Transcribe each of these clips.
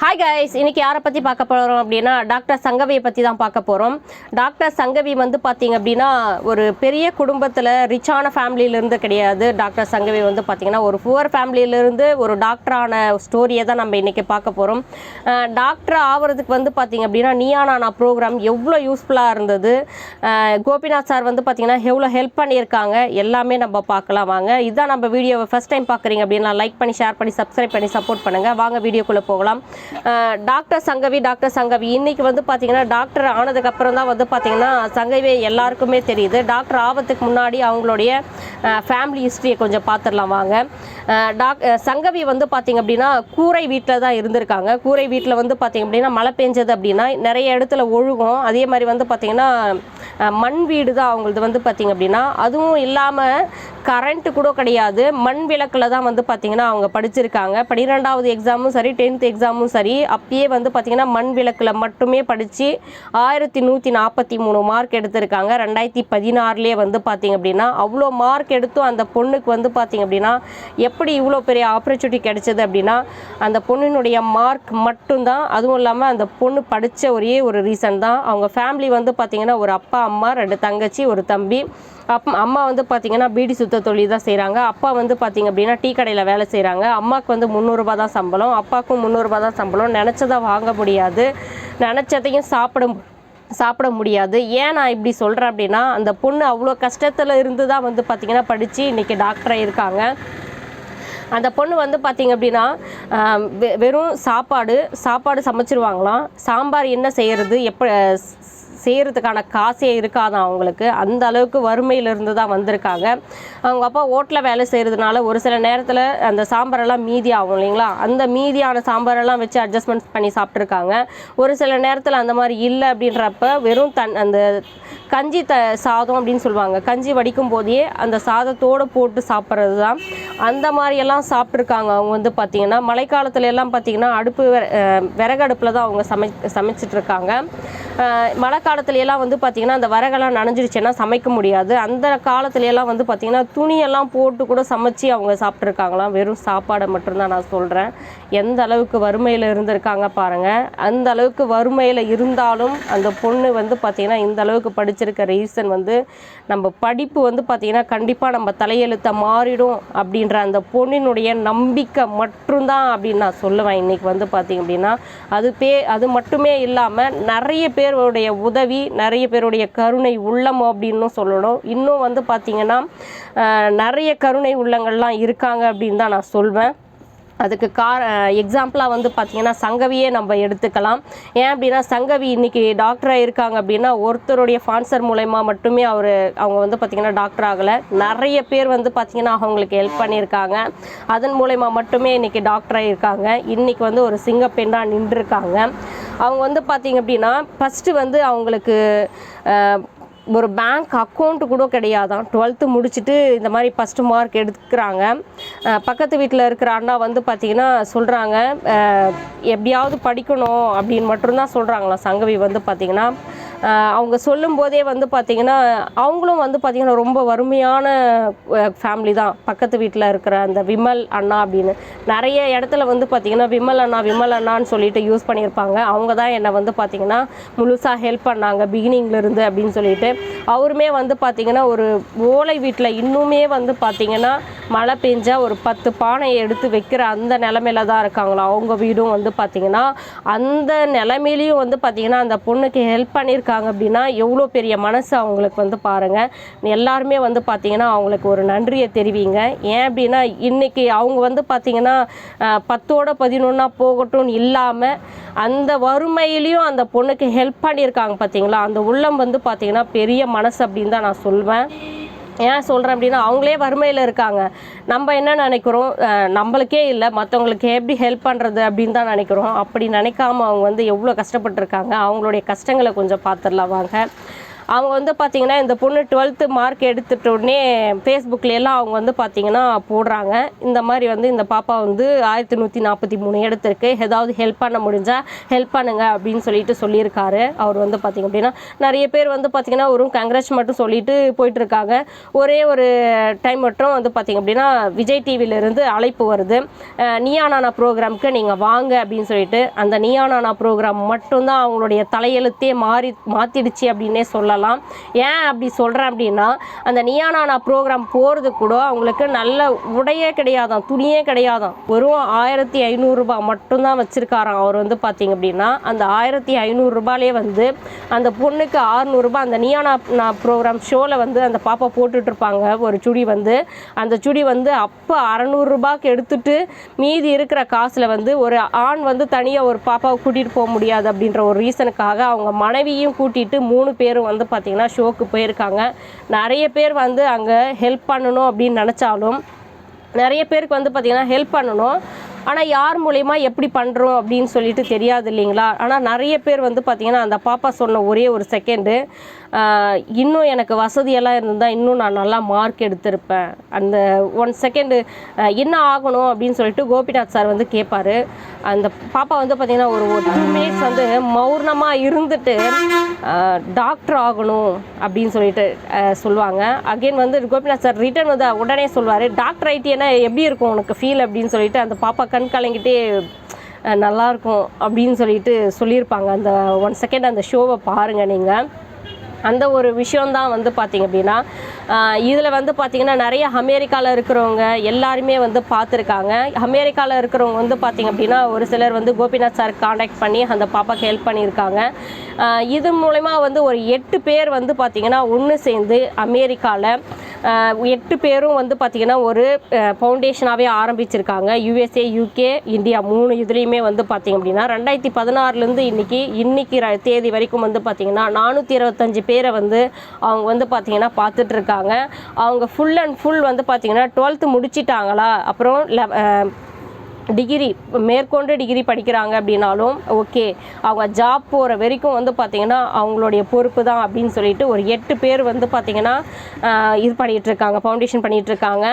Hi guys இன்னைக்கு யாரை பற்றி பார்க்க போகிறோம் அப்படின்னா டாக்டர் சங்கவியை பற்றி தான் பார்க்க போகிறோம் டாக்டர் சங்கவி வந்து பார்த்தீங்க அப்படின்னா ஒரு பெரிய குடும்பத்தில் ரிச்சான ஃபேமிலியிலேருந்து கிடையாது. டாக்டர் சங்கவி வந்து பார்த்தீங்கன்னா ஒரு புவர் ஃபேமிலியிலேருந்து ஒரு டாக்டரான ஸ்டோரியை தான் நம்ம இன்றைக்கி பார்க்க போகிறோம் டாக்டர் ஆகிறதுக்கு வந்து பார்த்தீங்க அப்படின்னா நீயானா ப்ரோக்ராம் எவ்வளோ யூஸ்ஃபுல்லாக இருந்தது. கோபிநாத் சார் வந்து பார்த்தீங்கன்னா எவ்வளோ ஹெல்ப் பண்ணியிருக்காங்க எல்லாமே நம்ம பார்க்கலாம் வாங்க. இதுதான் நம்ம வீடியோவை ஃபஸ்ட் டைம் பார்க்குறீங்க அப்படின்னா லைக் பண்ணி ஷேர் பண்ணி சப்ஸ்கிரைப் பண்ணி சப்போர்ட் பண்ணுங்கள் வாங்க வீடியோக்குள்ளே போகலாம். Doctor Sangavi doctor Sangavi. இன்னைக்கு வந்து பார்த்தீங்கன்னா டாக்டர் ஆனதுக்கப்புறம் தான் வந்து பார்த்தீங்கன்னா சங்கவி எல்லாருக்குமே தெரியுது. டாக்டர் ஆபத்துக்கு முன்னாடி அவங்களுடைய ஃபேமிலி ஹிஸ்ட்ரியை கொஞ்சம் பார்த்துடலாம் வாங்க. டாக் சங்கவி வந்து பார்த்தீங்க அப்படின்னா கூரை வீட்டில் தான் இருந்திருக்காங்க. கூரை வீட்டில் வந்து பார்த்தீங்க அப்படின்னா மழை பெஞ்சது அப்படின்னா நிறைய இடத்துல ஒழுகும். அதே மாதிரி வந்து பார்த்தீங்கன்னா மண் வீடு தான் அவங்களது வந்து பார்த்திங்க அப்படின்னா. அதுவும் இல்லாமல் கரண்ட்டு கூட கிடையாது. மண் விளக்கில் தான் வந்து பார்த்திங்கன்னா அவங்க படிச்சிருக்காங்க. பன்னிரெண்டாவது எக்ஸாமும் சரி டென்த் எக்ஸாமும் சரி. அப்பயே வந்து பார்த்திங்கன்னா மண் விளக்கில் மட்டுமே படித்து ஆயிரத்தி நூற்றி நாற்பத்தி மூணு மார்க் எடுத்திருக்காங்க. ரெண்டாயிரத்தி பதினாறுலேயே வந்து பார்த்திங்க அப்படின்னா அவ்வளோ மார்க் எடுத்தும் அந்த பொண்ணுக்கு வந்து பார்த்திங்க அப்படின்னா எப்படி இவ்வளோ பெரிய ஆப்பர்ச்சுனிட்டி கிடைச்சது அப்படின்னா அந்த பொண்ணினுடைய மார்க் மட்டும்தான். அதுவும் இல்லாமல் அந்த பொண்ணு படித்த ஒரே ஒரு ரீசன் தான். அவங்க ஃபேமிலி வந்து பார்த்திங்கன்னா ஒரு அப்பா அம்மா ரெண்டு தங்கச்சி ஒரு தம்பி. அப் அம்மா வந்து பார்த்திங்கன்னா பீடி சுத்த தொழில் தான் செய்கிறாங்க அப்பா வந்து பார்த்திங்க அப்படின்னா டீ கடையில் வேலை செய்கிறாங்க அம்மாவுக்கு வந்து முந்நூறுரூபா தான் சம்பளம். அப்பாவுக்கும் முந்நூறுரூபா தான் சம்பளம். நினச்சதை வாங்க முடியாது. நினச்சதையும் சாப்பிட சாப்பிட முடியாது. ஏன் நான் இப்படி சொல்கிறேன் அப்படின்னா அந்த பொண்ணு அவ்வளோ கஷ்டத்தில் இருந்து தான் வந்து பார்த்திங்கன்னா படித்து இன்றைக்கி டாக்டராக இருக்காங்க. அந்த பொண்ணு வந்து பார்த்திங்க அப்படின்னா வெ- வெறும் சாப்பாடு சாப்பாடு சமைச்சிருவாங்களாம். சாம்பார் என்ன செய்கிறது எப்போ செய்கிறதுக்கான காசே இருக்காதான் அவங்களுக்கு? அந்த அளவுக்கு வறுமையிலிருந்து தான் வந்திருக்காங்க. அவங்க அப்பா ஓட்டில் வேலை செய்கிறதுனால ஒரு சில நேரத்தில் அந்த சாம்பாரெல்லாம் மீதி ஆகும் இல்லைங்களா? அந்த மீதியான சாம்பாரெல்லாம் வச்சு அட்ஜஸ்ட்மெண்ட் பண்ணி சாப்பிட்ருக்காங்க ஒரு சில நேரத்தில் அந்த மாதிரி இல்லை அப்படின்றப்ப வெறும் தன் அந்த கஞ்சி த சாதம் அப்படின்னு சொல்லுவாங்க. கஞ்சி வடிக்கும் போதே அந்த சாதத்தோடு போட்டு சாப்பிட்றது தான் அந்த மாதிரியெல்லாம் சாப்பிட்ருக்காங்க அவங்க வந்து பார்த்திங்கன்னா. மழைக்காலத்துல எல்லாம் பார்த்திங்கன்னா அடுப்பு விறகு அடுப்பில் தான் அவங்க சமை சமைச்சிட்ருக்காங்க. மழை காலத்துலயெல்லாம் வந்து பார்த்திங்கன்னா அந்த விறகெல்லாம் நனைஞ்சிருச்சுன்னா சமைக்க முடியாது. அந்த காலத்துலலாம் வந்து பார்த்திங்கன்னா துணியெல்லாம் போட்டு கூட சமைச்சு அவங்க சாப்பிட்ருக்காங்களாம் வெறும் சாப்பாடை மட்டும்தான் நான் சொல்கிறேன் எந்த அளவுக்கு வறுமையில் இருந்திருக்காங்க பாருங்கள் அந்த அளவுக்கு வறுமையில் இருந்தாலும் அந்த பொண்ணு வந்து பார்த்திங்கன்னா இந்த அளவுக்கு படிச்சிருக்க ரீசன் வந்து நம்ம படிப்பு வந்து பார்த்திங்கன்னா கண்டிப்பாக நம்ம தலையெழுத்தை மாறிடும் அப்படின்ற அந்த பொண்ணினுடைய நம்பிக்கை மட்டும்தான் அப்படின்னு நான் சொல்லுவேன். இன்றைக்கி வந்து பார்த்திங்க அப்படின்னா அது பே அது மட்டுமே இல்லாமல் நிறைய பேருடைய உதவி நிறைய பேருடைய கருணை உள்ளம் அப்படின்னு சொல்லணும். இன்னும் வந்து பார்த்திங்கன்னா நிறைய கருணை உள்ளங்கள்லாம் இருக்காங்க அப்படின்னு தான் நான் சொல்வேன். அதுக்கு கார எக்ஸாம்பிளாக வந்து பார்த்தீங்கன்னா சங்கவியே நம்ம எடுத்துக்கலாம். ஏன் அப்படின்னா சங்கவி இன்னைக்கு டாக்டராக இருக்காங்க அப்படின்னா ஒருத்தருடைய ஃபான்சர் மூலயமா மட்டுமே அவர் அவங்க வந்து பார்த்திங்கன்னா டாக்டர் ஆகலை. நிறைய பேர் வந்து பார்த்திங்கன்னா அவங்களுக்கு ஹெல்ப் பண்ணியிருக்காங்க. அதன் மூலயமா மட்டுமே இன்றைக்கி டாக்டராக இருக்காங்க. இன்றைக்கி வந்து ஒரு சிங்கப்பெண்ணாக நின்றுருக்காங்க. அவங்க வந்து பார்த்திங்க அப்படின்னா ஃபஸ்ட்டு வந்து அவங்களுக்கு ஒரு பேங்க் அக்கௌண்ட்டு கூட கிடையாதான். டுவெல்த்து முடிச்சுட்டு இந்த மாதிரி ஃபஸ்ட்டு மார்க் எடுக்கிறாங்க. பக்கத்து வீட்டில் இருக்கிற அண்ணா வந்து பார்த்திங்கன்னா சொல்கிறாங்க எப்படியாவது படிக்கணும் அப்படின்னு மட்டும்தான் சொல்கிறாங்களாம் சங்கவி வந்து பார்த்திங்கன்னா அவங்க அவங்க சொல்லும்போதே வந்து பார்த்திங்கன்னா அவங்களும் வந்து பார்த்திங்கன்னா ரொம்ப வறுமையான ஃபேமிலி தான். பக்கத்து வீட்டில் இருக்கிற அந்த விமல் அண்ணா அப்படின்னு. நிறைய இடத்துல வந்து பார்த்திங்கன்னா விமல் அண்ணா விமல் அண்ணான்னு சொல்லிட்டு யூஸ் பண்ணியிருப்பாங்க. அவங்க தான் என்னை வந்து பார்த்திங்கன்னா முழுசாக ஹெல்ப் பண்ணாங்க பிகினிங்லேருந்து அப்படின்னு சொல்லிட்டு. அவருமே வந்து பார்த்திங்கன்னா ஒரு ஓலை வீட்டில் இன்னுமே வந்து பார்த்திங்கன்னா மழை பெஞ்சால் ஒரு பத்து பானையை எடுத்து வைக்கிற அந்த நிலமையில தான் இருக்காங்களா அவங்க வீடும் வந்து பார்த்திங்கன்னா அந்த நிலமையிலையும் வந்து பார்த்திங்கன்னா அந்த பொண்ணுக்கு ஹெல்ப் பண்ணியிருக்க இருக்காங்க அப்படின்னா எவ்வளோ பெரிய மனசு அவங்களுக்கு வந்து பாருங்கள் எல்லாருமே வந்து பார்த்திங்கன்னா அவங்களுக்கு ஒரு நன்றியை தெரிவிங்க. ஏன் அப்படின்னா இன்றைக்கி அவங்க வந்து பார்த்திங்கன்னா பத்தோட பதினொன்னா போகட்டும்னு இல்லாமல் அந்த வறுமையிலையும் அந்த பொண்ணுக்கு ஹெல்ப் பண்ணியிருக்காங்க பார்த்தீங்களா அந்த உள்ளம் வந்து பார்த்திங்கன்னா பெரிய மனசு அப்படின்னு தான் நான் சொல்வேன். ஏன் சொல்கிறேன் அப்படின்னா அவங்களே வறுமையில் இருக்காங்க. நம்ம என்ன நினைக்கிறோம்? நம்மளுக்கே இல்லை. மற்றவங்களுக்கு எப்படி ஹெல்ப் பண்ணுறது அப்படின்னு தான் நினைக்கிறோம். அப்படி நினைக்காம அவங்க வந்து எவ்வளோ கஷ்டப்பட்டுருக்காங்க? அவங்களுடைய கஷ்டங்களை கொஞ்சம் பார்த்துடலாம் வாங்க. அவங்க வந்து பார்த்திங்கன்னா இந்த பொண்ணு டுவெல்த்து மார்க் எடுத்துட்ட உடனே ஃபேஸ்புக்கில் எல்லாம் அவங்க வந்து பார்த்தீங்கன்னா போடுறாங்க. இந்த மாதிரி வந்து இந்த பாப்பா வந்து ஆயிரத்தி நூற்றி நாற்பத்தி மூணு எடுத்திருக்கு. ஏதாவது ஹெல்ப் பண்ண முடிஞ்சால் ஹெல்ப் பண்ணுங்க அப்படின்னு சொல்லிட்டு சொல்லியிருக்காரு. அவர் வந்து பார்த்திங்க அப்படின்னா நிறைய பேர் வந்து பார்த்தீங்கன்னா ஒரு கங்க்ராட்ஸ் மட்டும் சொல்லிட்டு போயிட்டு இருக்காங்க ஒரே ஒரு டைம் மட்டும் வந்து பார்த்தீங்க அப்படின்னா விஜய் டிவியிலேருந்து அழைப்பு வருது. நியானானா நானா ப்ரோக்ராமுக்கு நீங்கள் வாங்க அப்படின்னு சொல்லிட்டு அந்த நியானானா நானா ப்ரோக்ராம் மட்டும்தான் அவங்களுடைய தலையெழுத்தே மாறி மாற்றிடுச்சு அப்படின்னே சொல்லலாம். ஏன் அப்படி சொல்கிறேன் அப்படின்னா அந்த நியானா நானா ப்ரோக்ராம் போகிறது கூட அவங்களுக்கு நல்ல உடையே கிடையாதான் துணியே கிடையாதான் வெறும் ஆயிரத்தி ஐநூறுரூபா மட்டும்தான் வச்சுருக்காராம். அவர் வந்து பார்த்தீங்க அப்படின்னா அந்த ஆயிரத்தி ஐநூறுரூபாலே வந்து அந்த பொண்ணுக்கு ஆறுநூறுபா அந்த நியானா நான் ப்ரோக்ராம் ஷோவில் வந்து அந்த பாப்பா போட்டுட்ருப்பாங்க ஒரு சுடி வந்து அந்த சுடி வந்து அப்போ அறநூறுரூபாக்கு எடுத்துட்டு மீதி இருக்கிற காசில் வந்து ஒரு ஆண் வந்து தனியாக ஒரு பாப்பாவை கூட்டிகிட்டு போக முடியாது அப்படின்ற ஒரு ரீசனுக்காக அவங்க மனைவியும் கூட்டிகிட்டு மூணு பேரும் வந்து பார்த்திங்கன்னா ஷோக்கு போயிருக்காங்க. நிறைய பேர் வந்து அங்கே ஹெல்ப் பண்ணணும் அப்படின்னு நினச்சாலும் நிறைய பேருக்கு வந்து பார்த்திங்கன்னா ஹெல்ப் பண்ணணும். ஆனால் யார் மூலயமா எப்படி பண்ணுறோம் அப்படின்னு சொல்லிட்டு தெரியாது இல்லைங்களா? ஆனால் நிறைய பேர் வந்து பார்த்திங்கன்னா அந்த பாப்பா சொன்ன ஒரே ஒரு செகண்டு இன்னும் எனக்கு வசதியெல்லாம் இருந்தால் இன்னும் நான் நல்லா மார்க் எடுத்திருப்பேன். அந்த ஒன் செகண்டு என்ன ஆகணும் அப்படின்னு சொல்லிட்டு கோபிநாத் சார் வந்து கேட்பாரு அந்த பாப்பா வந்து பார்த்திங்கன்னா ஒரு ஒரு டூ மினிட்ஸ் வந்து மௌனமாக இருந்துட்டு டாக்டர் ஆகணும் அப்படின்னு சொல்லிட்டு சொல்லுவாங்க. அகைன் வந்து கோபிநாத் சார் ரிட்டர்ன் வந்து உடனே சொல்லுவார். டாக்டர் ஐடினா எப்படி இருக்கும் உனக்கு ஃபீல் அப்படின்னு சொல்லிட்டு அந்த பாப்பா கண் கலங்கிட்டே நல்லாயிருக்கும் அப்படின்னு சொல்லிட்டு சொல்லியிருப்பாங்க. அந்த ஒன் செகண்ட் அந்த ஷோவை பாருங்கள் நீங்கள் அந்த ஒரு விஷயம்தான் வந்து பார்த்தீங்க அப்படின்னா இதில் வந்து பார்த்தீங்கன்னா நிறைய அமெரிக்காவில் இருக்கிறவங்க எல்லாருமே வந்து பார்த்துருக்காங்க அமெரிக்காவில் இருக்கிறவங்க வந்து பார்த்திங்க அப்படின்னா ஒரு சிலர் வந்து கோபிநாத் சார் காண்டாக்ட் பண்ணி அந்த பாப்பாக்கு ஹெல்ப் பண்ணியிருக்காங்க. இது மூலயமா வந்து ஒரு எட்டு பேர் வந்து பார்த்திங்கன்னா ஒன்று சேர்ந்து அமெரிக்காவில் எட்டு பேரும் வந்து பார்த்திங்கன்னா ஒரு ஃபவுண்டேஷனாகவே ஆரம்பிச்சிருக்காங்க. யூஎஸ்ஏ யூகே இந்தியா மூணு இதுலேயுமே வந்து பார்த்திங்க அப்படின்னா ரெண்டாயிரத்தி பதினாறுலேருந்து இன்னைக்கு இன்னைக்கு ர- தேதி வரைக்கும் வந்து பார்த்திங்கன்னா நானூற்றி இருபத்தஞ்சு பேரை வந்து அவங்க வந்து பார்த்திங்கன்னா பார்த்துட்ருக்காங்க இருக்காங்க அவங்க ஃபுல் அண்ட் ஃபுல் வந்து பார்த்திங்கன்னா டுவெல்த்து முடிச்சிட்டாங்களா? அப்புறம் லெவ டிகிரி மேற்கொண்டு டிகிரி படிக்கிறாங்க அப்படின்னாலும் ஓகே அவங்க ஜாப் போகிற வரைக்கும் வந்து பார்த்திங்கன்னா அவங்களுடைய பொறுப்பு தான் அப்படின்னு சொல்லிட்டு ஒரு எட்டு பேர் வந்து பார்த்திங்கன்னா இது பண்ணிகிட்டு இருக்காங்க ஃபவுண்டேஷன் பண்ணிகிட்ருக்காங்க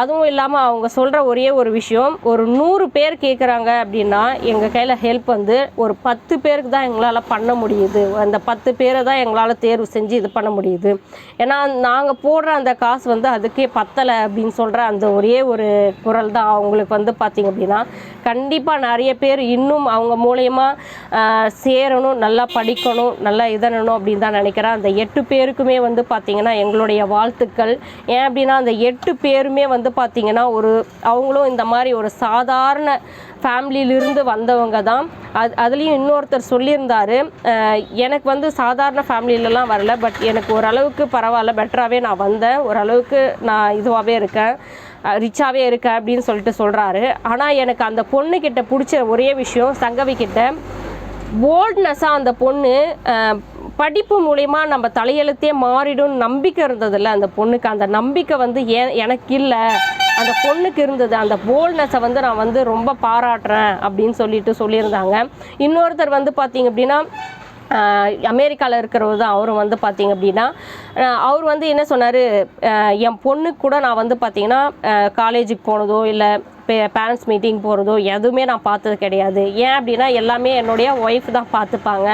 அதுவும் இல்லாமல் அவங்க சொல்கிற ஒரே ஒரு விஷயம் ஒரு நூறு பேர் கேட்குறாங்க அப்படின்னா எங்கள் கையில் ஹெல்ப் வந்து ஒரு பத்து பேருக்கு தான் எங்களால் பண்ண முடியுது. அந்த பத்து பேரை தான் எங்களால் தேர்வு செஞ்சு இது பண்ண முடியுது. ஏன்னா நாங்கள் போடுற அந்த காசு வந்து அதுக்கே பத்தலை அப்படின்னு சொல்கிற அந்த ஒரே ஒரு குரல் தான் அவங்களுக்கு வந்து பார்த்திங்க அப்படின்னா கண்டிப்பாக நிறைய பேர் இன்னும் அவங்க மூலயமா சேரணும் நல்லா படிக்கணும் நல்லா இதனணும் அப்படின்னு தான் நினைக்கிறேன் அந்த எட்டு பேருக்குமே வந்து பார்த்திங்கன்னா எங்களுடைய வாழ்த்துக்கள். ஏன் அப்படின்னா அந்த எட்டு பேருமே வந்து பார்த்திங்கன்னா ஒரு அவங்களும் இந்த மாதிரி ஒரு சாதாரண ஃபேமிலியிலிருந்து வந்தவங்க தான். அது அதுலேயும் இன்னொருத்தர் சொல்லியிருந்தாரு எனக்கு வந்து சாதாரண ஃபேமிலியிலலாம் வரல பட் எனக்கு ஓரளவுக்கு பரவாயில்ல பெட்டராகவே நான் வந்தேன். ஓரளவுக்கு நான் இதுவாகவே இருக்கேன். ரிச்சாகவே இருக்க அப்படின்னு சொல்லிட்டு சொல்கிறாரு ஆனால் எனக்கு அந்த பொண்ணுக்கிட்ட பிடிச்ச ஒரே விஷயம் சங்கவி கிட்ட போல்ட்னஸாக அந்த பொண்ணு படிப்பு மூலயமா நம்ம தலையெழுத்தே மாறிடும் நம்பிக்கை இருந்ததில்ல அந்த பொண்ணுக்கு. அந்த நம்பிக்கை வந்து ஏன் எனக்கு இல்லை. அந்த பொண்ணுக்கு இருந்தது. அந்த போல்ட்னஸை வந்து நான் வந்து ரொம்ப பாராட்டுறேன் அப்படின்னு சொல்லிட்டு சொல்லியிருந்தாங்க. இன்னொருத்தர் வந்து பார்த்தீங்க அப்படின்னா அமெரிக்காவில் இருக்கிறவர் தான். அவரும் வந்து பார்த்தீங்க அப்படின்னா அவர் வந்து என்ன சொன்னார் என் பொண்ணுக்கு கூட நான் வந்து பார்த்தீங்கன்னா காலேஜுக்கு போனதோ இல்லை பேரண்ட்ஸ் மீட்டிங் போகிறதோ எதுவுமே நான் பார்த்தது கிடையாது. ஏன் அப்படின்னா எல்லாமே என்னுடைய ஒய்ஃப் தான் பார்த்துப்பாங்க.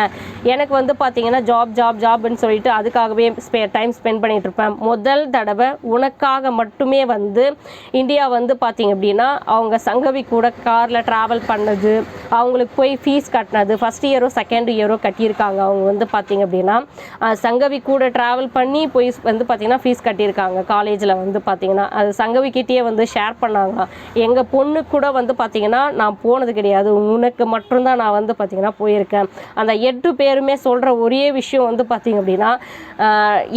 எனக்கு வந்து பார்த்திங்கன்னா ஜாப் ஜாப் ஜாப்னு சொல்லிட்டு அதுக்காகவே ஸ்பே டைம் ஸ்பெண்ட் பண்ணிட்டு இருப்பேன். முதல் தடவை உனக்காக மட்டுமே வந்து இந்தியா வந்து பார்த்திங்க அப்படின்னா அவங்க சங்கவி கூட காரில் ட்ராவல் பண்ணது அவங்களுக்கு போய் ஃபீஸ் கட்டினது ஃபஸ்ட் இயரோ செகண்ட் இயரோ கட்டியிருக்காங்க. அவங்க வந்து பார்த்திங்க அப்படின்னா சங்கவி கூட ட்ராவல் பண்ணி போய் வந்து பார்த்திங்கன்னா ஃபீஸ் கட்டியிருக்காங்க. காலேஜில் வந்து பார்த்திங்கன்னா அது சங்கவிக்கிட்டேயே வந்து ஷேர் பண்ணாங்க. எங்கள் பொண்ணு கூட வந்து பார்த்தீங்கன்னா நான் போனது கிடையாது. உனக்கு மட்டும்தான் நான் வந்து பார்த்தீங்கன்னா போயிருக்கேன். அந்த எட்டு பேருமே சொல்கிற ஒரே விஷயம் வந்து பார்த்தீங்க அப்படின்னா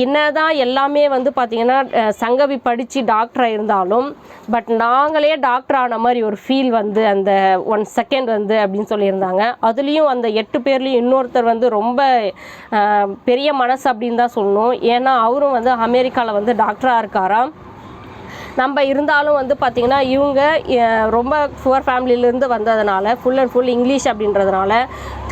என்ன என்னதான் எல்லாமே வந்து பார்த்தீங்கன்னா சங்கவி படித்து டாக்டராக இருந்தாலும் பட் நாங்களே டாக்டர் ஆன மாதிரி ஒரு ஃபீல் வந்து அந்த ஒன் செகண்ட் வந்து அப்படின்னு சொல்லியிருந்தாங்க. அதுலேயும் அந்த எட்டு பேர்லேயும் இன்னொருத்தர் வந்து ரொம்ப பெரிய மனசு அப்படின்னு தான் சொல்லணும். ஏன்னா அவரும் வந்து அமெரிக்காவில் வந்து டாக்டராக இருக்காராம். நம்ம இருந்தாலும் வந்து பார்த்திங்கன்னா இவங்க ரொம்ப புவர் ஃபேமிலியிலேருந்து வந்ததுனால ஃபுல் அண்ட் ஃபுல் இங்கிலீஷ் அப்படின்றதுனால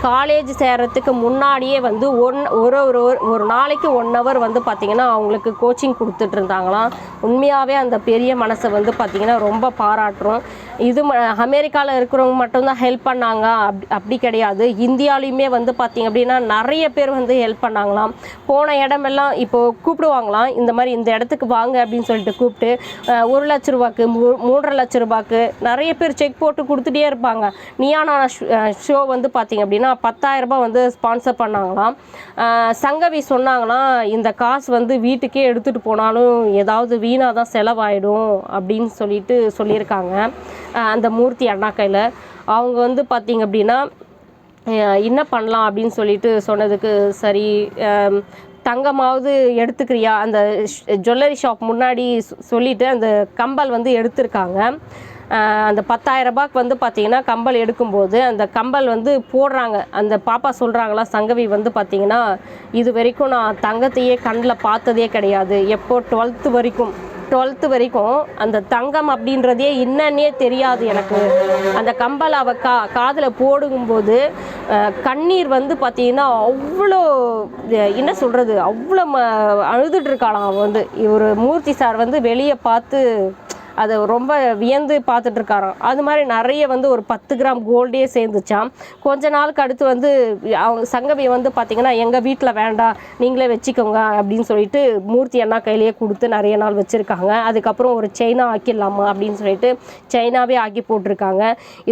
காலேஜ் சேர்கிறதுக்கு முன்னாடியே வந்து ஒன் ஒரு ஒரு ஒரு- ஒரு நாளைக்கு ஒன் ஹவர் வந்து பார்த்திங்கன்னா அவங்களுக்கு கோச்சிங் கொடுத்துட்டு இருந்தாங்களாம். உண்மையாகவே அந்த பெரிய மனசை வந்து பார்த்திங்கன்னா ரொம்ப பாராட்டுறோம். இது அமெரிக்காவில் இருக்கிறவங்க மட்டும்தான் ஹெல்ப் பண்ணாங்க. அப்படி அப்படி கிடையாது. இந்தியாலையுமே வந்து பார்த்திங்க அப்படின்னா நிறைய பேர் வந்து ஹெல்ப் பண்ணாங்களாம். போன இடமெல்லாம் இப்போது கூப்பிடுவாங்களாம். இந்த மாதிரி இந்த இடத்துக்கு வாங்க அப்படின்னு சொல்லிட்டு கூப்பிட்டு ஒரு லட்ச ரூபாய்க்கு மூ மூன்றரை லட்ச ரூபாய்க்கு நிறைய பேர் செக் போட்டு கொடுத்துட்டே இருப்பாங்க. நியானா ஷோ வந்து பார்த்திங்க அப்படின்னா பத்தாயிரம் வந்து ஸ்பான்சர் பண்ணாங்களாம். சங்கவி சொன்னாங்களாம் இந்த காசு வந்து வீட்டுக்கே எடுத்துகிட்டு போனாலும் ஏதாவது வீணாக தான் செலவாயிடும் அப்படின்னு சொல்லிட்டு சொல்லியிருக்காங்க அந்த மூர்த்தி அண்ணா கையில். அவங்க வந்து பார்த்திங்க அப்படின்னா என்ன பண்ணலாம் அப்படின்னு சொல்லிட்டு சொன்னதுக்கு சரி தங்கமாவது எடுத்துக்கிறியா? அந்த ஜுவல்லரி ஷாப் முன்னாடி சொல்லிட்டு அந்த கம்பல் வந்து எடுத்திருக்காங்க. அந்த பத்தாயிரம் ரூபாய்க்கு வந்து பார்த்தீங்கன்னா கம்பல் எடுக்கும்போது அந்த கம்பல் வந்து போடுறாங்க. அந்த பாப்பா சொல்கிறாங்களா சங்கவி வந்து பார்த்தீங்கன்னா இது வரைக்கும் நான் தங்கத்தையே கண்ணில் பார்த்ததே கிடையாது. எப்போ டுவெல்த்து வரைக்கும் டுவெல்த்து வரைக்கும் அந்த தங்கம் அப்படின்றதே என்னன்னே தெரியாது எனக்கு. அந்த கம்பல் அவ கா காதில் போடும்போது கண்ணீர் வந்து பார்த்தீங்கன்னா அவ்வளோ என்ன சொல்கிறது அவ்வளோ ம அழுதுட்டு இருக்காளாம் வந்து. இவர் மூர்த்தி சார் வந்து வெளியே பார்த்து அதை ரொம்ப வியந்து பார்த்துட்டு இருக்காராம் அது மாதிரி நிறைய வந்து ஒரு பத்து கிராம் கோல்டே சேர்ந்துச்சாம். கொஞ்ச நாளுக்கு அடுத்து வந்து அவங்க சங்கவி வந்து பார்த்திங்கன்னா எங்கள் வீட்டில் வேண்டாம் நீங்களே வச்சுக்கோங்க அப்படின்னு சொல்லிட்டு மூர்த்தி அண்ணா கையிலேயே கொடுத்து நிறைய நாள் வச்சுருக்காங்க. அதுக்கப்புறம் ஒரு செயினா ஆக்கிடலாமா அப்படின்னு சொல்லிட்டு செயினாவே ஆக்கி போட்டிருக்காங்க.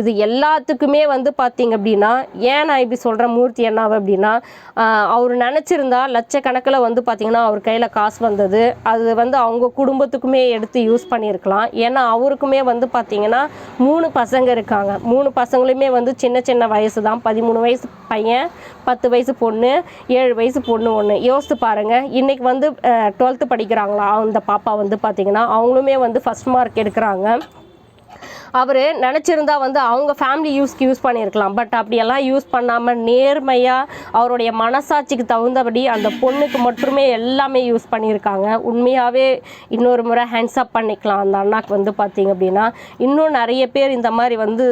இது எல்லாத்துக்குமே வந்து பார்த்திங்க அப்படின்னா ஏன் நான் இப்படி சொல்கிறேன் மூர்த்தி அண்ணாவை அப்படின்னா அவர் நினச்சிருந்தா லட்சக்கணக்கில் வந்து பார்த்திங்கன்னா அவர் கையில் காசு வந்தது. அது வந்து அவங்க குடும்பத்துக்குமே எடுத்து யூஸ் பண்ணியிருக்கலாம். ஏன்னா அவருக்குமே வந்து பார்த்திங்கன்னா மூணு பசங்க இருக்காங்க. மூணு பசங்களுமே வந்து சின்ன சின்ன வயசு தான் பதிமூணு வயசு பையன் பத்து வயசு பொண்ணு ஏழு வயசு பொண்ணு ஒன்று யோசித்து பாருங்கள் இன்றைக்கி வந்து டுவெல்த்து படிக்கிறாங்களா? அந்த பாப்பா வந்து பார்த்திங்கன்னா அவங்களுமே வந்து ஃபஸ்ட் மார்க் எடுக்கிறாங்க. அவர் நினச்சிருந்தா வந்து அவங்க ஃபேமிலி யூஸ்க்கு யூஸ் பண்ணியிருக்கலாம். பட் அப்படியெல்லாம் யூஸ் பண்ணாமல் நேர்மையாக அவருடைய மனசாட்சிக்கு தகுந்தபடி அந்த பொண்ணுக்கு மட்டுமே எல்லாமே யூஸ் பண்ணியிருக்காங்க. உண்மையாகவே இன்னொரு முறை ஹேண்ட்ஸ் அப் பண்ணிக்கலாம். அந்த அண்ணாக்கு வந்து பார்த்தீங்க அப்படின்னா இன்னும் நிறைய பேர் இந்த மாதிரி வந்து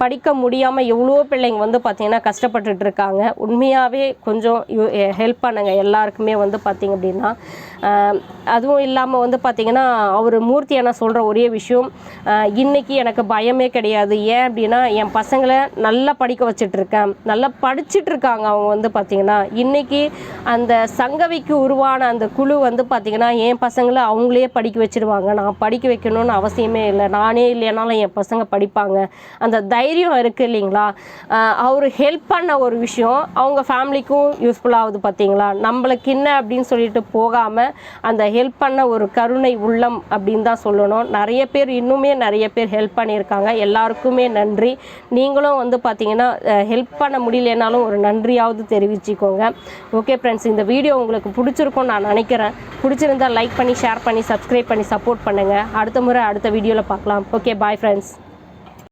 படிக்க முடியாமல் எவ்வளோ பிள்ளைங்க வந்து பார்த்திங்கன்னா கஷ்டப்பட்டுட்டு இருக்காங்க. உண்மையாகவே கொஞ்சம் ஹெல்ப் பண்ணுங்க எல்லாருக்குமே வந்து பார்த்திங்க அப்படின்னா. அதுவும் இல்லாமல் வந்து பார்த்திங்கன்னா அவர் மூர்த்தி என்ன சொல்கிற ஒரே விஷயம் இன்றைக்கி எனக்கு பயமே கிடையாது. ஏன் அப்படின்னா என் பசங்களை நல்லா படிக்க வச்சிட்ருக்கேன் நல்லா படிச்சுட்டு இருக்காங்க அவங்க வந்து பார்த்திங்கன்னா இன்றைக்கி அந்த சங்கவிக்கு உருவான அந்த குழு வந்து பார்த்திங்கன்னா என் பசங்களை அவங்களே படிக்க வச்சிருவாங்க. நான் படிக்க வைக்கணும்னு அவசியமே இல்லை. நானே இல்லைனாலும் என் பசங்க படிப்பாங்க. அந்த தைரியம் இருக்குது இல்லைங்களா? அவர் ஹெல்ப் பண்ண ஒரு விஷயம் அவங்க ஃபேமிலிக்கும் யூஸ்ஃபுல்லாகுது பார்த்தீங்களா நம்மளுக்கு என்ன அப்படின்னு சொல்லிட்டு போகாமல் அந்த ஹெல்ப் பண்ண ஒரு கருணை உள்ளம் அப்படின்னு தான் சொல்லணும். நிறைய பேர் இன்னுமே நிறைய பேர் ஹெல்ப் பண்ணியிருக்காங்க. எல்லாருக்குமே நன்றி. நீங்களும் வந்து பார்த்தீங்கன்னா ஹெல்ப் பண்ண முடியலனாலும் ஒரு நன்றியாவது தெரிவிச்சுக்கோங்க. ஓகே ஃப்ரெண்ட்ஸ் இந்த வீடியோ உங்களுக்கு பிடிச்சிருக்கும்னு நான் நினைக்கிறேன். பிடிச்சிருந்தா லைக் பண்ணி ஷேர் பண்ணி சப்ஸ்கிரைப் பண்ணி சப்போர்ட் பண்ணுங்கள் அடுத்த முறை அடுத்த வீடியோவில் பார்க்கலாம். Okay bye friends